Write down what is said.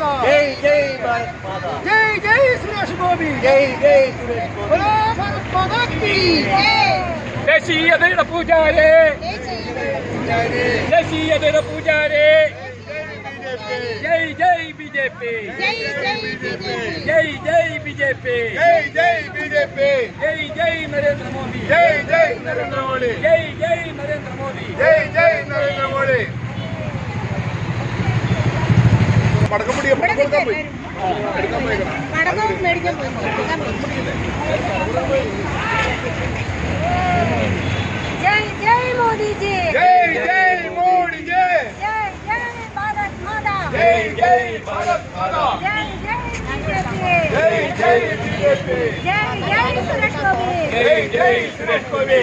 జై జై భారత్ మాతా జై జై సురేష్ గోపి జై జై సురేష్ గోపి బోలో భారత్ మాతా కీ దేశీయ దైవ పూజారే దేశీయ దైవ పూజారే జై జై బీజేపీ జై జై బీజేపీ జై జై బీజేపీ జై జై బీజేపీ జై జై నరేంద్ర మోదీ జై జై నరేంద్ర మోదీ జై జై నరేంద్ర మోదీ జై జై నరేంద్ర మోదీ പടകവും മേടിക്കാൻ പോയി ജയ് ജയ് മോദിജി ജയ് ജയ് മോദി ജയ് ജയ് ഭാരത് മാതാ ജയ് ജയ് ഭാരത് മാതാ ജയ് ജയ് ബിജെപി ജയ് ജയ് ബിജെപി ജയ് ജയ് സുരേഷ് ഗോപി ജയ് ജയ് സുരേഷ് ഗോപി